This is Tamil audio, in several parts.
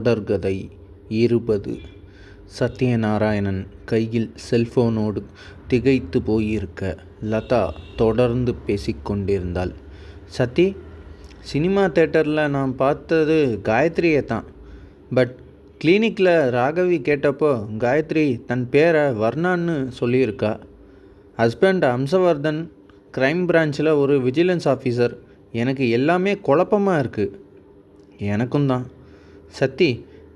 தொடர்கதை இருபது. சத்யநாராயணன் கையில் செல்போனோடு திகைத்து போயிருக்க லதா தொடர்ந்து பேசிக்கொண்டிருந்தாள். சத்தி சினிமா தேட்டரில் நான் பார்த்தது காயத்ரியை தான். பட் கிளினிக்கில் ராகவி கேட்டப்போ காயத்ரி தன் பேரை வர்ணான்னு சொல்லியிருக்கா. ஹஸ்பண்ட் அம்சவர்தன் க்ரைம் பிரான்ச்சில் ஒரு விஜிலன்ஸ் ஆஃபீஸர். எனக்கு எல்லாமே குழப்பமாக இருக்குது எனக்கும் தான். சத்தி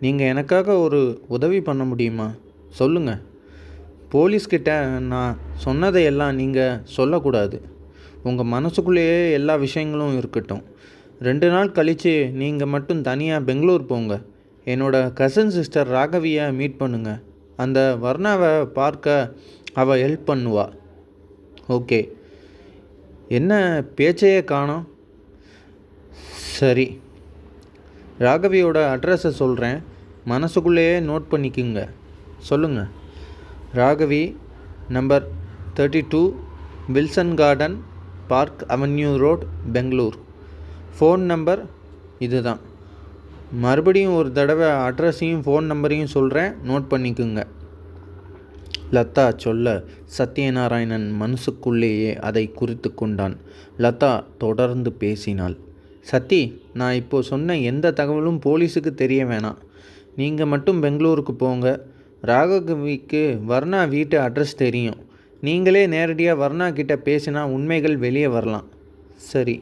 நீங்கள் எனக்காக ஒரு உதவி பண்ண முடியுமா? சொல்லுங்கள் போலீஸ்கிட்ட நான் சொன்னதையெல்லாம் நீங்கள் சொல்லக்கூடாது. உங்கள் மனசுக்குள்ளேயே எல்லா விஷயங்களும் இருக்கட்டும். ரெண்டு நாள் கழித்து நீங்கள் மட்டும் தனியாக பெங்களூர் போங்க. என்னோட கசின் சிஸ்டர் ராகவியை மீட் பண்ணுங்கள் அந்த வர்ணாவை பார்க்க அவள் ஹெல்ப் பண்ணுவா. ஓகே என்ன பேச்சையே காணோம்? சரி. ராகவியோட அட்ரஸை சொல்கிறேன் மனசுக்குள்ளேயே நோட் பண்ணிக்கோங்க. சொல்லுங்கள் Raghavi number thirty two Wilson Garden Park Avenue Road Bangalore phone number இதுதான். மறுபடியும் ஒரு தடவை அட்ரஸையும் ஃபோன் நம்பரையும் சொல்கிறேன் நோட் பண்ணிக்கோங்க. லதா சொல்ல சத்யநாராயணன் மனசுக்குள்ளேயே அதை குறித்து கொண்டான். லதா தொடர்ந்து பேசினாள். சத்தி நான் இப்போது சொன்ன எந்த தகவலும் போலீஸுக்கு தெரிய வேணாம். நீங்கள் மட்டும் பெங்களூருக்கு போங்க. ராகவிக்கு வர்ணா வீட்டு அட்ரஸ் தெரியும். நீங்களே நேரடியாக வர்ணா கிட்ட பேசினா உண்மைகள் வெளியே வரலாம். சரி.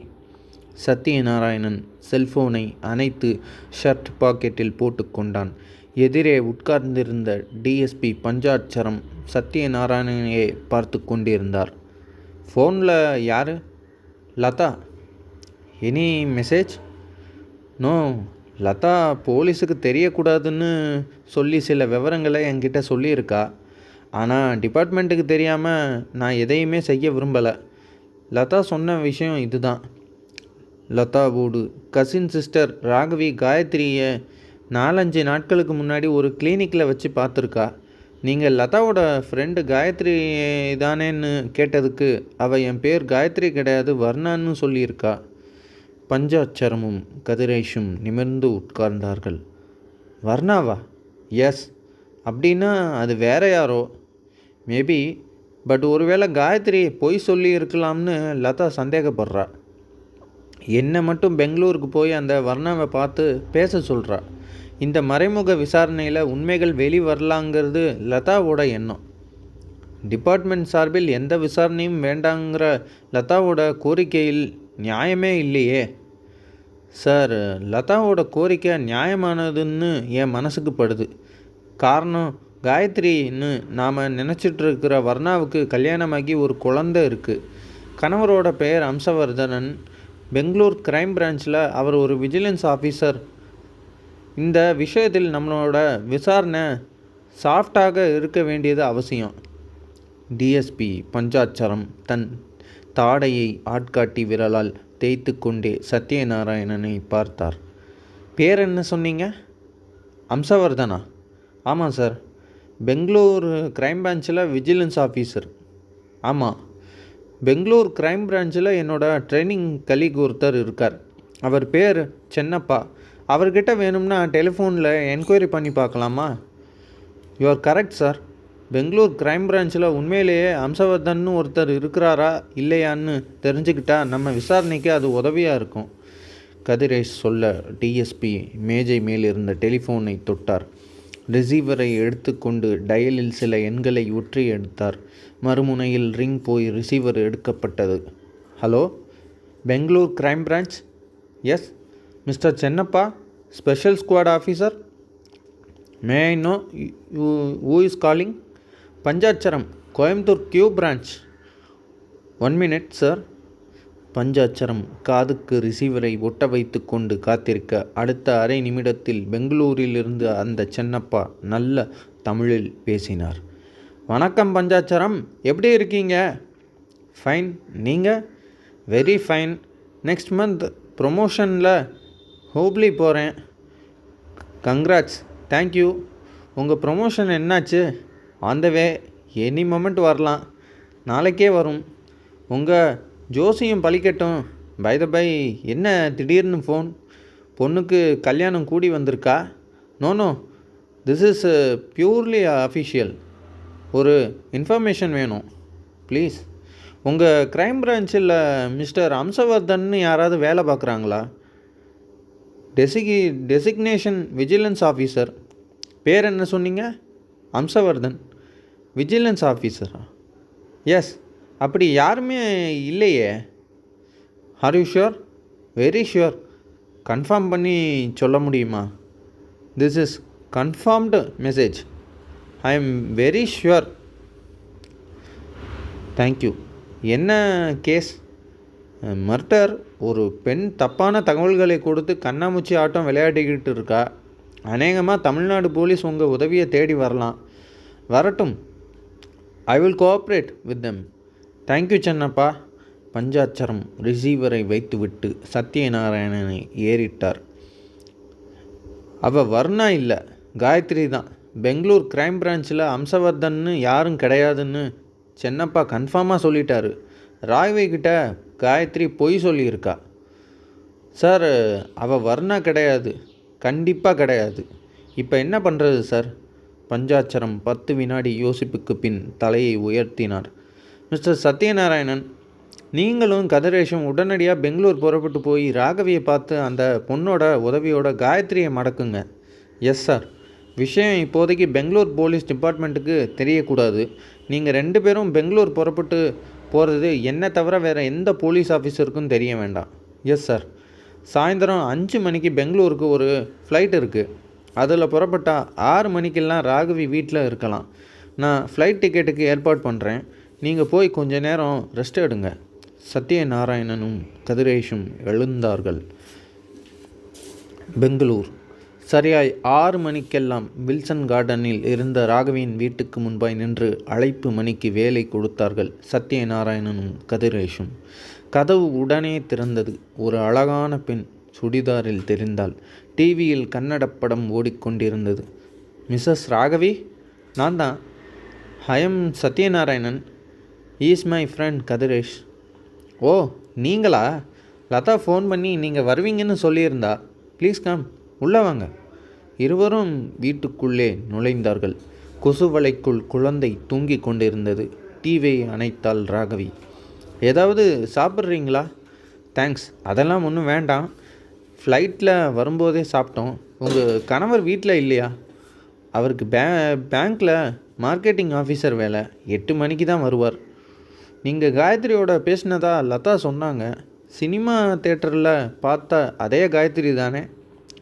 சத்யநாராயணன் செல்போனை அணைத்து ஷர்ட் பாக்கெட்டில் போட்டுக்கொண்டான் எதிரே உட்கார்ந்திருந்த டிஎஸ்பி பஞ்சாட்சரம் சத்யநாராயணனையே பார்த்து கொண்டிருந்தார். ஃபோனில் யார்? Latha. Any message no Latha போலீஸுக்கு தெரியக்கூடாதுன்னு சொல்லி சில விவரங்களை என்கிட்ட சொல்லியிருக்கா. ஆனால் டிபார்ட்மெண்ட்டுக்கு தெரியாமல் நான் எதையுமே செய்ய விரும்பலை. லதா சொன்ன விஷயம் இதுதான். லதாவோடு கசின் சிஸ்டர் ராகவி காயத்ரியை நாலஞ்சு நாட்களுக்கு முன்னாடி ஒரு கிளினிக்கில் வச்சு பார்த்துருக்கா. நீங்கள் லதாவோட ஃப்ரெண்டு காயத்ரி தானேன்னு கேட்டதுக்கு அவள் என் பேர் காயத்ரி கிடையாது வர்ணான்னு சொல்லியிருக்கா. பஞ்சாட்சரமும் கதிரேஷும் நிமிர்ந்து உட்கார்ந்தார்கள். வர்ணாவா? எஸ் அப்படின்னா அது வேற யாரோ? மேபி பட் ஒருவேளை காயத்ரி பொய் சொல்லி இருக்கலாம்னு லதா சந்தேகப்படுறா. என்னை மட்டும் பெங்களூருக்கு போய் அந்த வர்ணாவை பார்த்து பேச சொல்கிறா இந்த மறைமுக விசாரணையில் உண்மைகள் வெளி வரலாங்கிறது லதாவோட எண்ணம். டிபார்ட்மெண்ட் சார்பில் எந்த விசாரணையும் வேண்டாங்கிற லதாவோட கோரிக்கையில் நியாயமே இல்லையே. சார் லதாவோட கோரிக்கை நியாயமானதுன்னு என் மனசுக்கு படுது. காரணம் காயத்ரின்னு நாம் நினச்சிட்ருக்கிற வர்ணாவுக்கு கல்யாணமாகி ஒரு குழந்தை இருக்குது கணவரோட பெயர் அம்சவர்தனன் பெங்களூர் கிரைம் பிரான்ச்சில் அவர் ஒரு விஜிலன்ஸ் ஆஃபீஸர் இந்த விஷயத்தில் நம்மளோட விசாரணை சாஃப்டாக இருக்க வேண்டியது அவசியம். டிஎஸ்பி பஞ்சாட்சரம் தன் தாடையை ஆட்காட்டி விரலால் தேய்த்து கொண்டே சத்யநாராயணனை பார்த்தார். பேர் என்ன சொன்னீங்க? அம்சவர்தனா? ஆமாம் சார். பெங்களூர் கிரைம் பிரான்ச்சில் விஜிலன்ஸ் ஆஃபீஸர் ஆமாம் பெங்களூர் கிரைம் பிரான்ச்சில் என்னோட ட்ரைனிங் கலீக் ஒருத்தர் இருக்கார். அவர் பேர் சென்னப்பா. அவர்கிட்ட வேணும்னா டெலிஃபோனில் என்கொயரி பண்ணி பார்க்கலாமா? You are correct sir Bangalore crime பிரான்ச்சில் உண்மையிலேயே அம்சவர்தன்னு ஒருத்தர் இருக்கிறாரா இல்லையான்னு தெரிஞ்சுக்கிட்டா நம்ம விசாரணைக்கு அது உதவியாக இருக்கும். கதிரேஷ் சொல்ல டிஎஸ்பி மேஜை மேல் இருந்த டெலிஃபோனை தொட்டார். ரிசீவரை எடுத்துக்கொண்டு டயலில் சில எண்களை உற்றி எடுத்தார். மறுமுனையில் ரிங் போய் ரிசீவர் எடுக்கப்பட்டது. Hello? Bangalore crime branch yes mister Chennappa? Special squad officer may I know you who is calling Panchatcharam Coimbatore Q branch one minute sir Panchatcharam காதுக்கு ரிசீவரை ஒட்ட வைத்து கொண்டு காத்திருக்க அடுத்த அரை நிமிடத்தில் பெங்களூரிலிருந்து அந்த சென்னப்பா நல்ல தமிழில் பேசினார். வணக்கம் பஞ்சாட்சரம் எப்படி இருக்கீங்க? ஃபைன் நீங்கள் வெரி ஃபைன் நெக்ஸ்ட் மந்த் ப்ரொமோஷனில் ஹூப்ளி போகிறேன் கங்க்ராட்ஸ் தேங்க்யூ உங்கள் ப்ரொமோஷன் என்னாச்சு? On the way any moment வரலாம். நாளைக்கே வரும். உங்கள் ஜோசியம் பழிக்கட்டும் பை த பை என்ன திடீர்னு ஃபோன் பொண்ணுக்கு கல்யாணம் கூடி வந்திருக்கா? No no this is purely official ஒரு இன்ஃபர்மேஷன் வேணும். ப்ளீஸ் உங்கள் க்ரைம் பிரான்ச்சில் மிஸ்டர் அம்சவர்தன்னு யாராவது வேலை பார்க்குறாங்களா? டெசிகி டெசிக்னேஷன் விஜிலன்ஸ் ஆஃபீஸர் பேர் என்ன சொன்னீங்க? அம்சவர்தன் விஜிலன்ஸ் ஆஃபீஸரா எஸ் அப்படி யாருமே இல்லையே? Are you sure very sure confirm பண்ணி சொல்ல முடியுமா? This is confirmed message I am very sure thank you என்ன கேஸ் மர்டர் ஒரு பெண் தப்பான தகவல்களை கொடுத்து கண்ணாமூச்சி ஆட்டம் விளையாடிக்கிட்டு இருக்கா? அநேகமாக தமிழ்நாடு போலீஸ் உங்கள் உதவியை தேடி வரலாம். வரட்டும். I will cooperate with them thank you Chennappa Panchatcharam ரிசீவரை வைத்துவிட்டு சத்யநாராயணனை ஏறிட்டார். அவ வர்ணா இல்லை காயத்ரி தான். பெங்களூர் கிரைம் பிரான்ச்சில் அம்சவர்தன்னு யாரும் கிடையாதுன்னு சென்னப்பா கன்ஃபார்மாக சொல்லிட்டாரு. ராய்வை கிட்ட காயத்ரி பொய் சொல்லியிருக்கா. சார் அவள் வர்ணா கிடையாது. கண்டிப்பாக கிடையாது. இப்போ என்ன பண்ணுறது சார்? பஞ்சாட்சரம் பத்து வினாடி யோசிப்புக்கு பின் தலையை உயர்த்தினார். மிஸ்டர் சத்யநாராயணன் நீங்களும் கதிரேஷும் உடனடியாக பெங்களூர் புறப்பட்டு போய் ராகவியை பார்த்து அந்த பொண்ணோட உதவியோட காயத்ரியை மடக்குங்க. Yes sir. விஷயம் இப்போதைக்கு பெங்களூர் போலீஸ் டிபார்ட்மெண்ட்டுக்கு தெரியக்கூடாது. நீங்கள் ரெண்டு பேரும் பெங்களூர் புறப்பட்டு போகிறது என்ன தவிர வேறு எந்த போலீஸ் ஆஃபீஸருக்கும் தெரிய வேண்டாம். Yes sir. சாயந்தரம் அஞ்சு மணிக்கு பெங்களூருக்கு ஒரு ஃப்ளைட் இருக்குது அதில் புறப்பட்டால் ஆறு மணிக்கெல்லாம் ராகவி வீட்டில் இருக்கலாம். நான் ஃப்ளைட் டிக்கெட்டுக்கு ஏற்பாடு பண்ணுறேன் நீங்கள் போய் கொஞ்ச நேரம் ரெஸ்ட் எடுங்க. சத்யநாராயணனும் கதிரேஷும் எழுந்தார்கள். பெங்களூர். சரியாய் ஆறு மணிக்கெல்லாம் வில்சன் கார்டனில் இருந்த ராகவியின் வீட்டுக்கு முன்பாய் நின்று அழைப்பு மணிக்கு வேலை கொடுத்தார்கள் சத்யநாராயணனும் கதிரேஷும். கதவு உடனே திறந்தது. ஒரு அழகான பெண் சுடிதாரில் தெரிந்தால் டிவியில் கன்னட படம் ஓடிக்கொண்டிருந்தது. மிஸ்ஸஸ் ராகவி? நான் தான். I'm Satyanarayanan. Is my friend Kathiresh. ஓ நீங்களா? லதா ஃபோன் பண்ணி நீங்கள் வருவீங்கன்னு சொல்லியிருந்தா. ப்ளீஸ் கம் உள்ளே வாங்க. இருவரும் வீட்டுக்குள்ளே நுழைந்தார்கள். கொசுவலைக்குள் குழந்தை தூங்கிக் கொண்டிருந்தது. டிவியை அணைத்தாள் ராகவி. ஏதாவது சாப்பிட்றீங்களா? தேங்க்ஸ் அதெல்லாம் ஒன்றும் வேண்டாம். ஃப்ளைட்டில் வரும்போதே சாப்பிட்டோம். உங்கள் கணவர் வீட்டில் இல்லையா? அவருக்கு பே பேங்க்கில் மார்க்கெட்டிங் ஆஃபீஸர் வேலை. எட்டு மணிக்கு தான் வருவார். நீங்கள் காயத்ரியோட பேசினதா லதா சொன்னாங்க. சினிமா தேட்டரில் பார்த்தா அதே காயத்ரி தானே?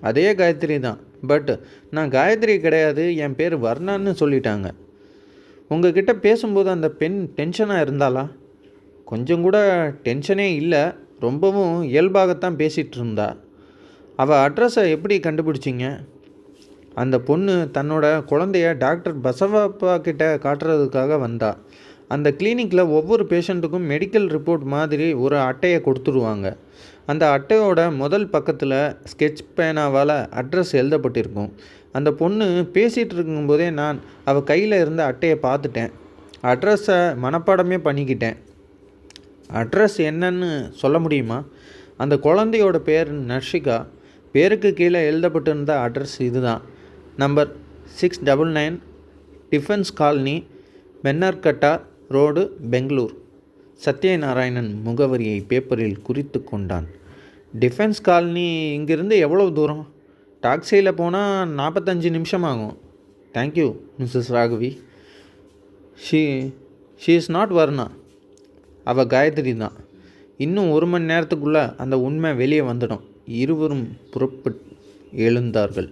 அதே காயத்ரி தான். பட் நான் காயத்ரி கிடையாது என் பேர் வர்ணான்னு சொல்லிட்டாங்க. உங்ககிட்ட பேசும்போது அந்த பெண் டென்ஷனாக இருந்தாளா? கொஞ்சம் கூட டென்ஷனே இல்லை. ரொம்பவும் இயல்பாகத்தான் பேசிகிட்டு இருந்தா. அவள் அட்ரஸை எப்படி கண்டுபிடிச்சிங்க? அந்த பொண்ணு தன்னோட குழந்தைய டாக்டர் பசவப்பா கிட்ட காட்டுறதுக்காக வந்தா. அந்த கிளினிக்கில் ஒவ்வொரு பேஷண்ட்டுக்கும் மெடிக்கல் ரிப்போர்ட் மாதிரி ஒரு அட்டையை கொடுத்துருவாங்க அந்த அட்டையோட முதல் பக்கத்தில் ஸ்கெட்ச் பேனாவால் அட்ரஸ் எழுதப்பட்டிருக்கும். அந்த பொண்ணு பேசிகிட்டு இருக்கும்போதே நான் அவள் கையில் இருந்த அட்டையை பார்த்துட்டேன். அட்ரஸை மனப்பாடமே பண்ணிக்கிட்டேன். அட்ரஸ் என்னன்னு சொல்ல முடியுமா? அந்த குழந்தையோட பேர் நர்ஷிகா. பேருக்கு கீழே எழுதப்பட்டிருந்த அட்ரஸ் இதுதான். Number six double nine defence colony Mennarkatta road Bangalore. Satyanarayanan முகவரியை பேப்பரில் குறித்து கொண்டான். டிஃபென்ஸ் காலனி இங்கிருந்து எவ்வளோ தூரம்? டாக்ஸியில் போனால் நாற்பத்தஞ்சு நிமிஷம் ஆகும் thank you Mrs Raghavi. She she is not Varna அவள் காயத்ரி தான் இன்னும் ஒரு மணி நேரத்துக்குள்ளே அந்த உண்மை வெளியே வந்துடும். இருவரும் புறப்பட் எழுந்தார்கள்.